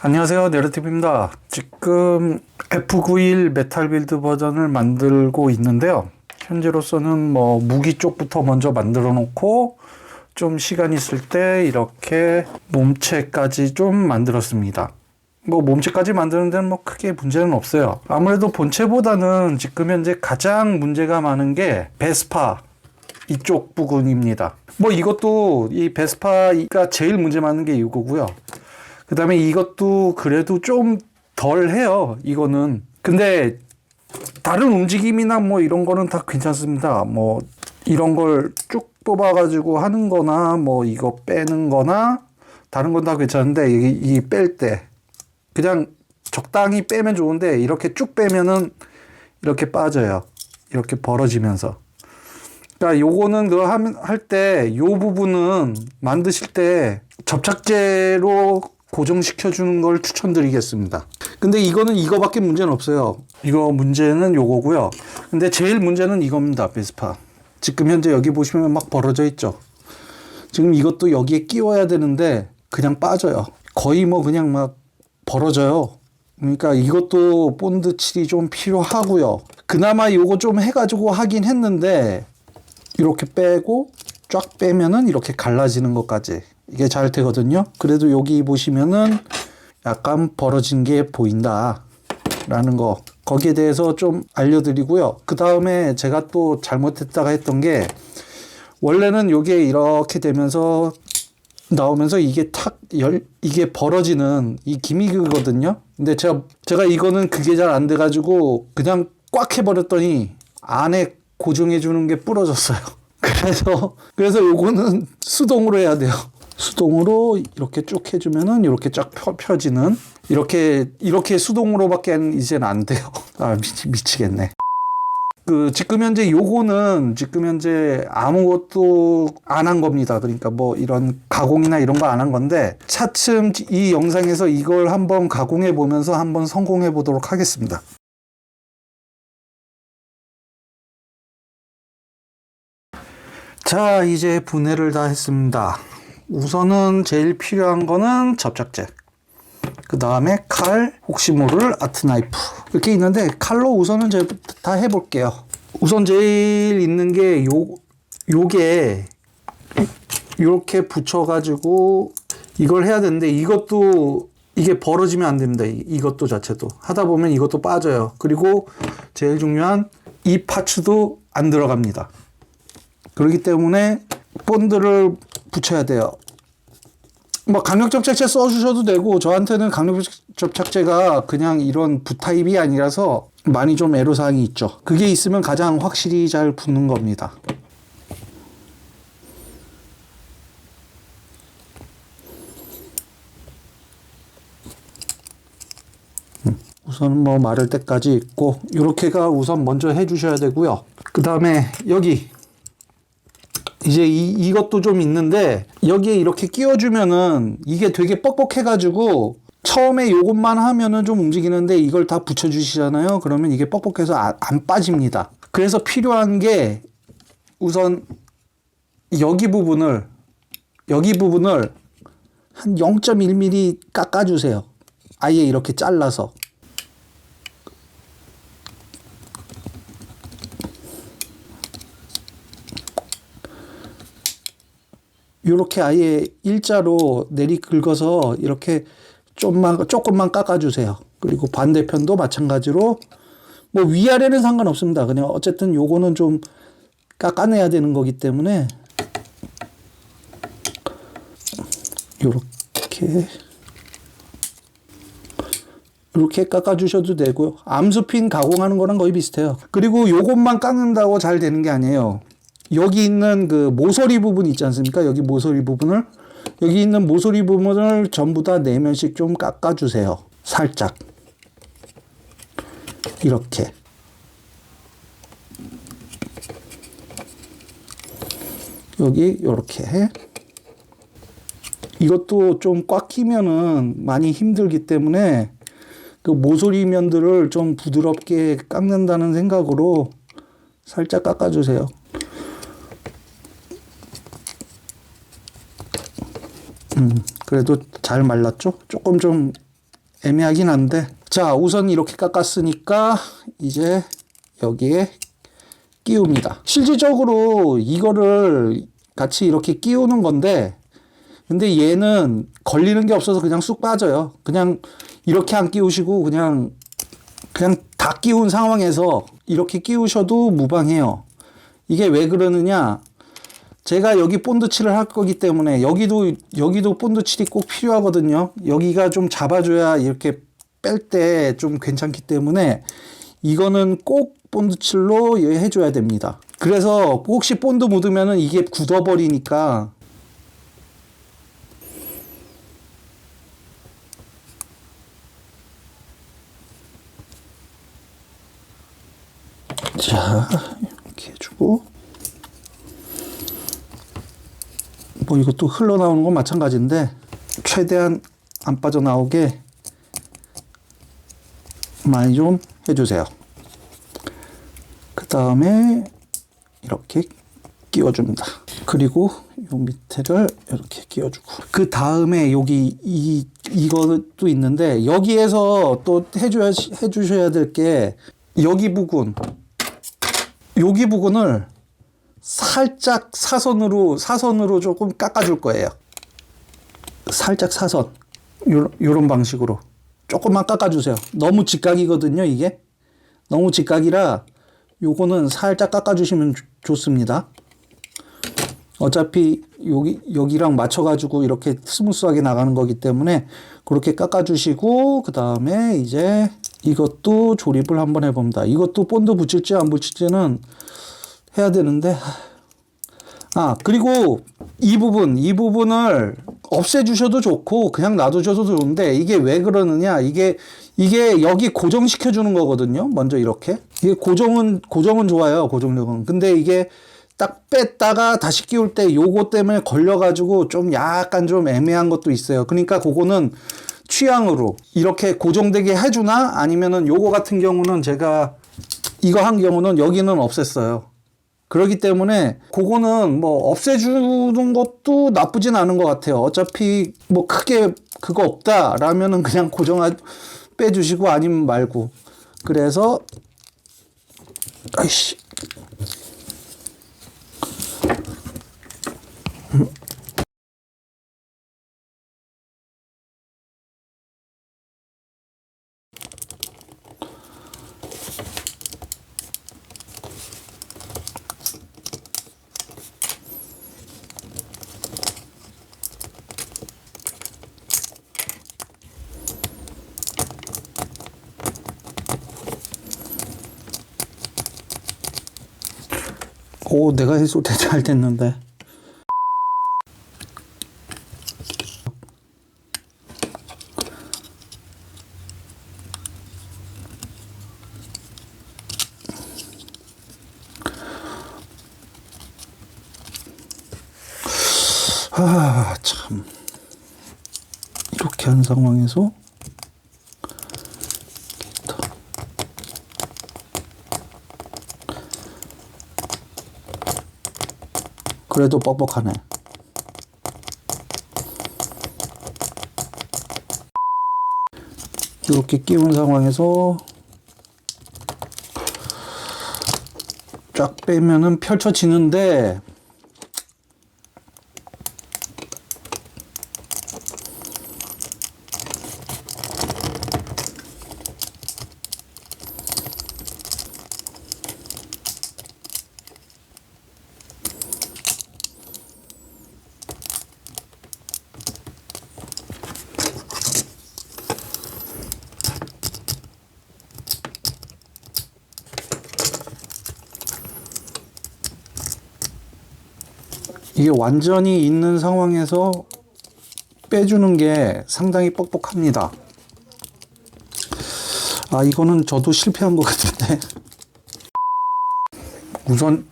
안녕하세요. 네러티브입니다. 지금 F91 메탈 빌드 버전을 만들고 있는데요. 현재로서는 뭐 무기 쪽부터 먼저 만들어 놓고 좀 시간 있을 때 이렇게 몸체까지 좀 만들었습니다. 뭐 몸체까지 만드는 데는 뭐 크게 문제는 없어요. 아무래도 본체보다는 지금 현재 가장 문제가 많은 게 베스파 이쪽 부분입니다. 뭐 이것도 이 베스파가 제일 문제 많은 게 이거고요 그 다음에 이것도 그래도 좀 덜 해요. 이거는. 근데 다른 움직임이나 뭐 이런 거는 다 괜찮습니다. 뭐 이런 걸 쭉 뽑아가지고 하는 거나 뭐 이거 빼는 거나 다른 건 다 괜찮은데 이 뺄때 그냥 적당히 빼면 좋은데 이렇게 쭉 빼면은 이렇게 빠져요. 이렇게 벌어지면서. 그러니까 요거는 그 할 때 요 부분은 만드실 때 접착제로 고정시켜 주는 걸 추천드리겠습니다. 근데 이거는 이거밖에 문제는 없어요. 이거 문제는 요거고요. 근데 제일 문제는 이겁니다. 베스파. 지금 현재 여기 보시면 막 벌어져 있죠. 지금 이것도 여기에 끼워야 되는데 그냥 빠져요. 거의 뭐 그냥 막 벌어져요. 그러니까 이것도 본드 칠이 좀 필요하고요. 그나마 요거 좀 해가지고 하긴 했는데 이렇게 빼고 쫙 빼면은 이렇게 갈라지는 것까지 이게 잘 되거든요. 그래도 여기 보시면은 약간 벌어진 게 보인다. 라는 거. 거기에 대해서 좀 알려드리고요. 그 다음에 제가 또 잘못했다가 했던 게 원래는 요게 이렇게 되면서 나오면서 이게 탁 열, 이게 벌어지는 이 기미그거든요. 근데 제가, 제가 이거는 그게 잘 안 돼가지고 그냥 꽉 해버렸더니 안에 고정해주는 게 부러졌어요. 그래서, 그래서 요거는 수동으로 해야 돼요. 수동으로 이렇게 쭉 해주면은 이렇게 쫙 펴, 펴지는 이렇게 이렇게 수동으로밖에 이제는 안 돼요. 아 미치, 미치겠네. 그 지금 현재 요거는 지금 현재 아무것도 안 한 겁니다. 그러니까 뭐 이런 가공이나 이런 거 안 한 건데 차츰 이 영상에서 이걸 한번 가공해 보면서 한번 성공해 보도록 하겠습니다. 자, 이제 분해를 다 했습니다. 우선은 제일 필요한 거는 접착제. 그 다음에 칼, 혹시 모를 아트나이프. 이렇게 있는데 칼로 우선은 제가 다 해볼게요. 우선 제일 있는 게 요, 요게 이렇게 붙여가지고 이걸 해야 되는데 이것도 이게 벌어지면 안 됩니다. 이것도 자체도. 하다 보면 이것도 빠져요. 그리고 제일 중요한 이 파츠도 안 들어갑니다. 그렇기 때문에 본드를 붙여야 돼요. 뭐 강력 접착제 써주셔도 되고 저한테는 강력 접착제가 그냥 이런 부타입이 아니라서 많이 좀 애로사항이 있죠. 그게 있으면 가장 확실히 잘 붙는 겁니다. 음, 우선 뭐 마를 때까지 있고 이렇게가 우선 먼저 해주셔야 되고요. 그 다음에 여기 이제 이, 이것도 좀 있는데 여기에 이렇게 끼워주면은 이게 되게 뻑뻑해가지고 처음에 요것만 하면은 좀 움직이는데 이걸 다 붙여주시잖아요. 그러면 이게 뻑뻑해서 안, 안 빠집니다. 그래서 필요한 게 우선 여기 부분을 여기 부분을 한 0.1mm 깎아주세요. 아예 이렇게 잘라서. 이렇게 아예 일자로 내리 긁어서 이렇게 좀만 조금만 깎아주세요. 그리고 반대편도 마찬가지로 뭐 위아래는 상관없습니다. 그냥 어쨌든 요거는 좀 깎아내야 되는 거기 때문에 요렇게 이렇게 깎아주셔도 되고요. 암수핀 가공하는 거랑 거의 비슷해요. 그리고 요것만 깎는다고 잘 되는 게 아니에요. 여기 있는 그 모서리 부분 있지 않습니까? 여기 모서리 부분을 여기 있는 모서리 부분을 전부 다 내면씩 좀 깎아주세요. 살짝 이렇게 여기 이렇게 이것도 좀 꽉 끼면은 많이 힘들기 때문에 그 모서리 면들을 좀 부드럽게 깎는다는 생각으로 살짝 깎아주세요. 음, 그래도 잘 말랐죠? 조금 좀 애매하긴 한데. 자 우선 이렇게 깎았으니까 이제 여기에 끼웁니다. 실질적으로 이거를 같이 이렇게 끼우는 건데 근데 얘는 걸리는 게 없어서 그냥 쑥 빠져요. 그냥 이렇게 안 끼우시고 그냥 그냥 다 끼운 상황에서 이렇게 끼우셔도 무방해요. 이게 왜 그러느냐 제가 여기 본드 칠을 할 거기 때문에 여기도 여기도 본드 칠이 꼭 필요하거든요. 여기가 좀 잡아줘야 이렇게 뺄 때 좀 괜찮기 때문에 이거는 꼭 본드 칠로 해줘야 됩니다. 그래서 혹시 본드 묻으면은 이게 굳어버리니까 자 이렇게 해주고 뭐 이것도 흘러나오는 건 마찬가지인데 최대한 안 빠져나오게 많이 좀 해주세요. 그 다음에 이렇게 끼워줍니다. 그리고 요 밑에를 이렇게 끼워주고 그 다음에 여기 이 이것도 있는데 여기에서 또 해줘야 해주셔야 될 게 여기 부분 여기 부분을 살짝 사선으로 사선으로 조금 깎아줄 거예요. 살짝 사선 요런 방식으로 조금만 깎아주세요. 너무 직각이거든요 이게 너무 직각이라 요거는 살짝 깎아주시면 좋- 좋습니다. 어차피 여기 여기랑 맞춰가지고 이렇게 스무스하게 나가는 거기 때문에 그렇게 깎아주시고 그 다음에 이제 이것도 조립을 한번 해봅니다. 이것도 본드 붙일지 안 붙일지는 해야 되는데. 아 그리고 이 부분 이 부분을 없애주셔도 좋고 그냥 놔두셔도 좋은데 이게 왜 그러느냐. 이게 이게 여기 고정시켜 주는 거거든요. 먼저 이렇게. 이게 고정은 고정은 좋아요 고정력은. 근데 이게 딱 뺐다가 다시 끼울 때 요거 때문에 걸려가지고 좀 약간 좀 애매한 것도 있어요. 그러니까 그거는 취향으로 이렇게 고정되게 해주나 아니면은 요거 같은 경우는 제가 이거 한 경우는 여기는 없앴어요. 그렇기 때문에 그거는 뭐 없애주는 것도 나쁘진 않은 것 같아요. 어차피 뭐 크게 그거 없다라면은 그냥 고정하 빼주시고 아니면 말고. 그래서 아이씨 오 내가 했을 때잘 됐는데. 아, 참. 이렇게 한 상황에서 그래도 뻑뻑하네. 이렇게 끼운 상황에서 쫙 빼면은 펼쳐지는데 이게 완전히 있는 상황에서 빼주는 게 상당히 뻑뻑합니다. 아, 이거는 저도 실패한 것 같은데. 우선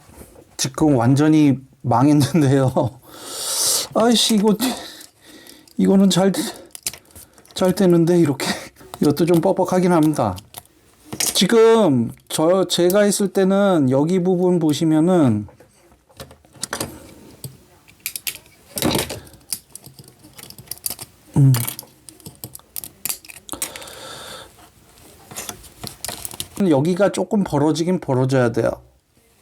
지금 완전히 망했는데요. 아이씨, 이거, 이거는 잘, 잘 되는데, 이렇게. 이것도 좀 뻑뻑하긴 합니다. 지금 저, 제가 했을 때는 여기 부분 보시면은 여기가 조금 벌어지긴 벌어져야 돼요.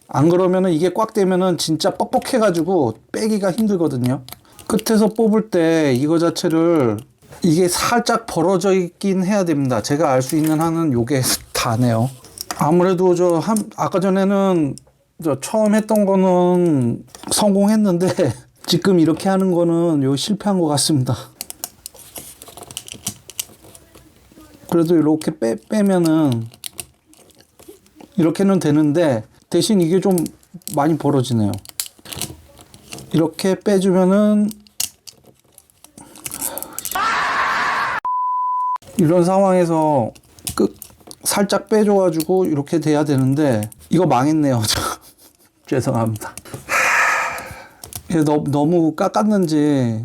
안 그러면은 이게 꽉 되면은 진짜 뻑뻑해가지고 빼기가 힘들거든요. 끝에서 뽑을 때 이거 자체를 이게 살짝 벌어져 있긴 해야 됩니다. 제가 알 수 있는 한은 요게 다네요. 아무래도 저 한, 아까 전에는 저 처음 했던 거는 성공했는데 지금 이렇게 하는 거는 요 실패한 것 같습니다. 그래도 이렇게 빼, 빼면은 이렇게는 되는데 대신 이게 좀 많이 벌어지네요. 이렇게 빼주면은 이런 상황에서 끝 살짝 빼줘가지고 이렇게 돼야 되는데 이거 망했네요. 저. 죄송합니다. 너, 너무 깎았는지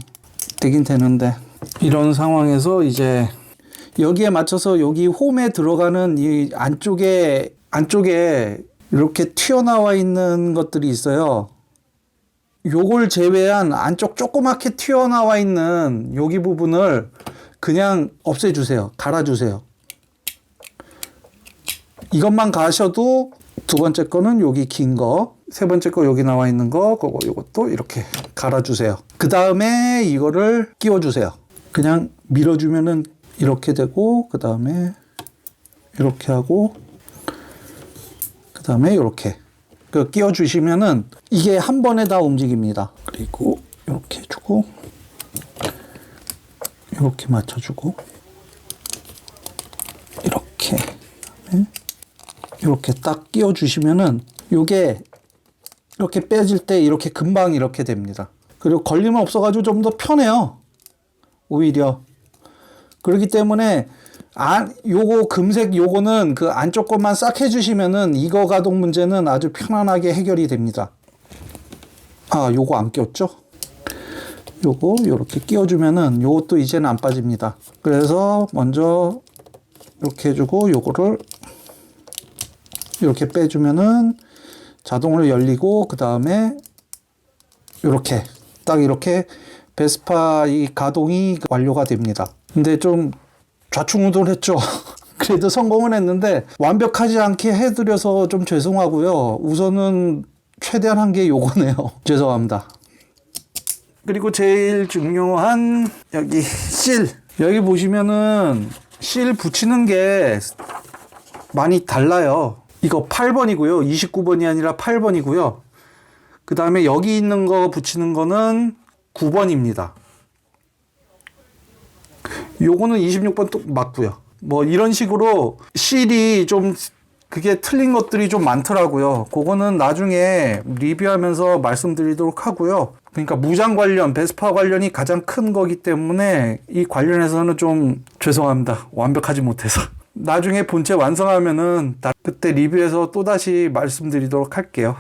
되긴 되는데 이런 상황에서 이제 여기에 맞춰서 여기 홈에 들어가는 이 안쪽에 안쪽에 이렇게 튀어나와 있는 것들이 있어요. 요걸 제외한 안쪽 조그맣게 튀어나와 있는 여기 부분을 그냥 없애주세요. 갈아주세요. 이것만 가셔도 두 번째 거는 여기 긴 거, 세 번째 거 여기 나와 있는 거, 그거 요것도 이렇게 갈아주세요. 그 다음에 이거를 끼워주세요. 그냥 밀어주면은 이렇게 되고, 그 다음에 이렇게 하고, 그 다음에 이렇게 그 끼워주시면은 이게 한 번에 다 움직입니다. 그리고 이렇게 해주고, 이렇게 맞춰주고, 이렇게. 이렇게 딱 끼워 주시면은 요게 이렇게 빼질 때 이렇게 금방 이렇게 됩니다. 그리고 걸림 없어가지고 좀 더 편해요. 오히려. 그렇기 때문에 안 요거 금색 요거는 그 안쪽 것만 싹 해주시면은 이거 가동 문제는 아주 편안하게 해결이 됩니다. 아 요거 안 꼈죠? 요거 요렇게 끼워주면은 요것도 이제는 안 빠집니다. 그래서 먼저 이렇게 해주고 요거를 이렇게 빼주면은 자동으로 열리고 그 다음에 이렇게 딱 이렇게 베스파 이 가동이 완료가 됩니다. 근데 좀 좌충우돌 했죠. 그래도 성공은 했는데 완벽하지 않게 해드려서 좀 죄송하고요. 우선은 최대한 한 게 요거네요. 죄송합니다. 그리고 제일 중요한 여기 실 여기 보시면은 실 붙이는 게 많이 달라요. 이거 8번이고요. 29번이 아니라 8번이고요. 그 다음에 여기 있는 거 붙이는 거는 9번입니다. 요거는 26번 또 맞고요. 뭐 이런 식으로 실이 좀 그게 틀린 것들이 좀 많더라고요. 그거는 나중에 리뷰하면서 말씀드리도록 하고요. 그러니까 무장 관련, 베스파 관련이 가장 큰 거기 때문에 이 관련해서는 좀 죄송합니다. 완벽하지 못해서. 나중에 본체 완성하면은 나- 그때 리뷰해서 또다시 말씀드리도록 할게요.